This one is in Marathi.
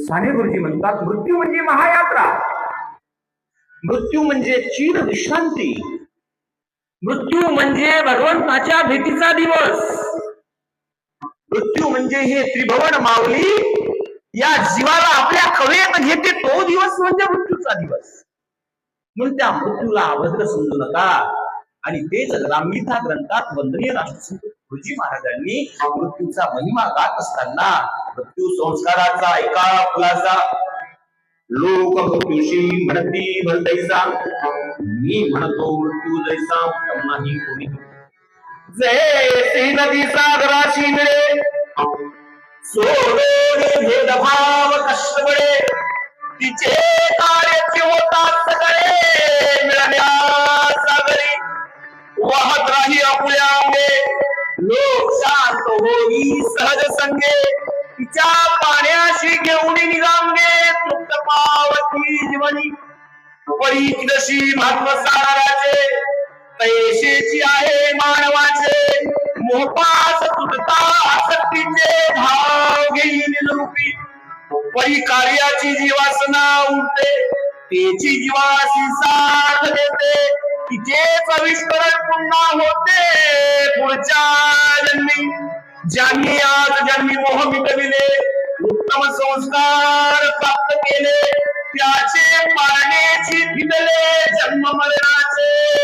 साने गुरुजी म्हणतात मृत्यू म्हणजे महायात्रा. मृत्यू म्हणजे चिर विश्रांती. मृत्यू म्हणजे भगवंताच्या भेटीचा दिवस. मृत्यू म्हणजे हे त्रिभवन माऊली या जीवाला आपल्या कवेत घेते तो दिवस म्हणजे मृत्यूचा दिवस. म्हणून त्या मृत्यूला अभद्र समजू नका. आणि तेच रामगीता ग्रंथात वंदनीय राष्ट्रसंत गुरुजी महाराजांनी मृत्यूचा महिमा गात असताना मृत्यू संस्काराचा एका खुलासा लोक मृत्यूशी म्हणती भलतैसा मी म्हणतो मृत्यू जैसा उत्तम नाही कोणी जैसे नदी सागराशी मिळे. सोडून भेदभाव कष्ट बळे तिचे कार्य होतात सगळे. मिळण्या सागरी. वाहत राही आपल्या अंगे लोक शांत होई सहज संगे. तिच्या पाण्याशी घेऊन निगांगे तृप्त पावती जीवनी. परी जशी महत्त्व सागराचे पैशेची आहे मानवाचे. मोपास तुटता आसक्तीचे भाव घेईन रूपी परी कार्याची जीवासना उठते तेची जीवाशी साथ देते. तिचे आविष्करण पुन्हा होते पुढच्या जन्मी. ज्यांनी आज ज्यांनी मोह मिटविले उत्तम संस्कार प्राप्त केले त्याचे मारण्याची फिटले जन्म मरणाचे.